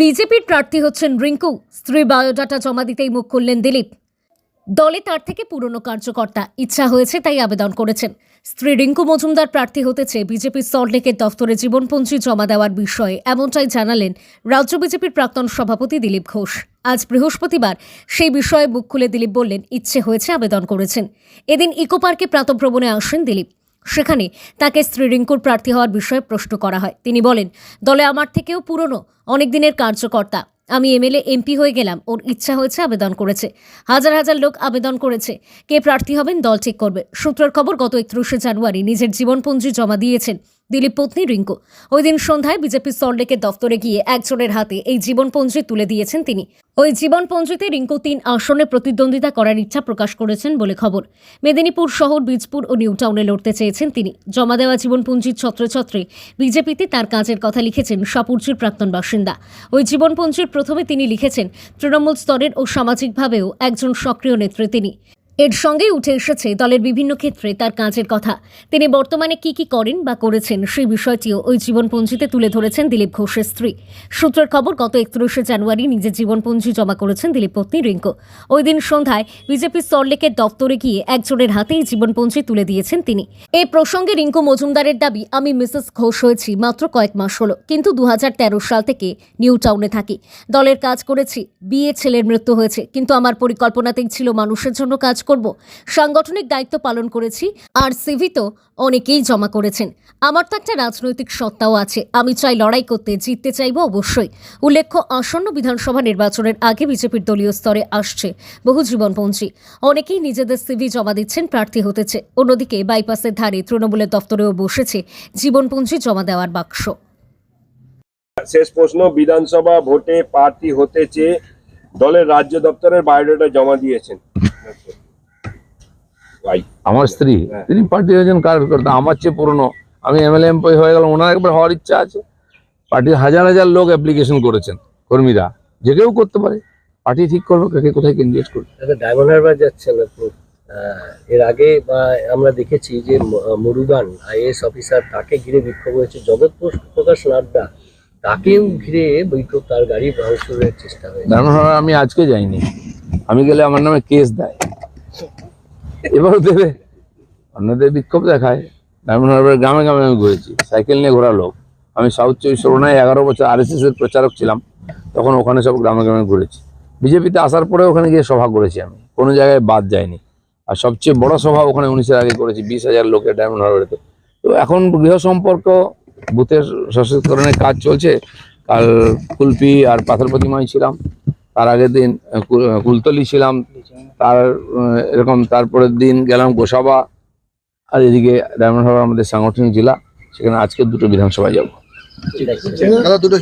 বিজেপির প্রার্থী হচ্ছেন রিঙ্কু। স্ত্রী বায়োডাটা জমা দিতেই মুখ খুললেন দিলীপ। দলে তার থেকে পুরনো কার্যকর্তা। ইচ্ছা হয়েছে তাই আবেদন করেছেন। স্ত্রী রিঙ্কু মজুমদার প্রার্থী হতে চেয়ে বিজেপির সল্টলেকের দফতরে জীবনপঞ্জী জমা দেওয়ার বিষয়ে এমনটাই জানালেন রাজ্য বিজেপির প্রাক্তন সভাপতি দিলীপ ঘোষ। আজ বৃহস্পতিবার সেই বিষয়ে মুখ খুলে দিলীপ বললেন, ইচ্ছে হয়েছে আবেদন করেছেন। এদিন ইকো পার্কে প্রাতভ্রমণে আসেন দিলীপ। সেখানে তাকে স্ত্রী রিঙ্কুর প্রার্থী হওয়ার বিষয়ে প্রশ্ন করা হয়। তিনি বলেন, দলে আমার থেকেও পুরনো অনেক দিনের কার্যকর্তা। আমি এমএলএ, এমপি হয়ে গেলাম। ওর ইচ্ছা হয়েছে আবেদন করেছে। হাজার হাজার লোক আবেদন করেছে। কে প্রার্থী হবেন, দল ঠিক করবে। সূত্রের খবর, গত একত্রিশে জানুয়ারি নিজের জীবনপঞ্জি জমা দিয়েছেন দিলীপ পত্নী রিঙ্কু। ওই দিন সন্ধ্যায় বিজেপি সল্টলেকের দফতরে গিয়ে একজনের হাতে এই জীবনপঞ্জি তুলে দিয়েছেন তিনি। ওই জীবনপঞ্জিতে রিঙ্কু তিন আসনে প্রতিদ্বন্দ্বিতা করার ইচ্ছা প্রকাশ করেছেন বলে খবর। মেদিনীপুর শহর, বীজপুর ও নিউটাউনে লড়তে চেয়েছেন তিনি। জমা দেওয়া জীবনপঞ্জির ছত্রছত্রে বিজেপিতে তার কাজের কথা লিখেছেন সাপুরজির প্রাক্তন বাসিন্দা। ওই জীবনপঞ্জির প্রথমে তিনি লিখেছেন, তৃণমূল স্তরের ও সামাজিকভাবেও একজন সক্রিয় নেত্রী তিনি। এর সঙ্গেই উঠে এসেছে দলের বিভিন্ন ক্ষেত্রে তার কাজের কথা। তিনি বর্তমানে কি কি করেন বা করেছেন সেই বিষয়টিও ওই জীবনপঞ্জিতে তুলে ধরেছেন দিলীপ ঘোষের স্ত্রী। সূত্রের খবর, গত একত্রিশে জানুয়ারি নিজের জীবনপঞ্জি জমা করেছেন দিলীপ পত্নী রিঙ্কু। ওই দিন সন্ধ্যায় বিজেপি সল্টলেকের দপ্তরে গিয়ে একজনের হাতেই জীবনপঞ্জি তুলে দিয়েছেন তিনি। এই প্রসঙ্গে রিঙ্কু মজুমদারের দাবি, আমি মিসেস ঘোষ হয়েছি মাত্র কয়েক মাস হলো। কিন্তু দু হাজার তেরো সাল থেকে নিউ টাউনে থাকি। দলের কাজ করেছি, বিয়ে ছেলের মৃত্যু হয়েছে। কিন্তু আমার পরিকল্পনাতেই ছিল মানুষের জন্য কাজ করব। সাংগঠনিক দায়িত্ব পালন করেছি, আর সিভি তো অনেকেই জমা করেছেন। আমার তো একটা রাজনৈতিক সত্তাও আছে। আমি চাই লড়াই করতে, জিততে চাইব অবশ্যই। উল্লেখ্য, আসন্ন বিধানসভা নির্বাচনের আগে বিজেপির দলীয় স্তরে আসছে বহু জীবনপঞ্জী অনেকেই নিজেদের সিভি জমা দিচ্ছেন, প্রার্থী হতেছে অন্যদিকে বাইপাসের ধারে তৃণমূলের দপ্তরেও বসেছে জীবনপঞ্জী জমা দেওয়ার বাক্স। শেষ প্রশ্ন, বিধানসভা ভোটে প্রার্থী হতে চেয়ে দলের রাজ্য দপ্তরের বায়োডাটা জমা দিয়েছেন। আমার স্ত্রী হ্যাঁ। তিনি পার্টি হয়েছেন কার্যকর্তা আমার চেয়ে পুরনো। আমি এমএলএ এমপি হয়ে গেলাম ওনার একবার হওয়ার ইচ্ছা আছে। পার্টির হাজার হাজার লোক অ্যাপ্লিকেশন করেছেন কর্মীরা। যে কেউ করতে পারে। পার্টি ঠিক করবে কাকে কোথায় ক্যান্ডিডেট করবে? ডায়মন্ড হারবার যাচ্ছেন আপনি এর আগে বা আমরা দেখেছি যে ম- মুরুগান আইএস অফিসার তাকে ঘিরে বিক্ষোভ হয়েছে। জগৎ প্রকাশ নাড্ডা তাকেও ঘিরে বিক্ষোভ তার গাড়ি ভাঙচুরের চেষ্টা হয়েছে। আমি আজকে যাইনি। আমি গেলে আমার নামে কেস দেয়। এবারও দেবে। অন্যদের বিক্ষোভ দেখায়। ডায়মন্ড হারবার গ্রামে গ্রামে আমি ঘুরেছি। সাইকেল নিয়ে ঘোরা লোক। আমি সাউথ চব্বিশ পরগনায় এগারো বছর আর এর প্রচারক ছিলাম। তখন ওখানে সব গ্রামে গ্রামে ঘুরেছি। বিজেপিতে আসার পরে ওখানে গিয়ে সভা করেছি আমি। কোনো জায়গায় বাদ যায়নি। আর সবচেয়ে বড় সভা ওখানে উনিশের আগে করেছি, বিশ হাজার লোকের ডায়মন্ড হারবারেতে। তো এখন গৃহ সম্পর্ক, বুথের সশস্ত্রকরণের কাজ চলছে। কাল কুলপি আর পাথর ছিলাম। তার আগের দিন কুলতলি ছিলাম। তার এরকম তারপরের দিন গেলাম গোসাবা, আর এদিকে ডায়মন্ড আমাদের সাংগঠনিক জেলা, সেখানে আজকে দুটো বিধানসভায় যাব। দুটো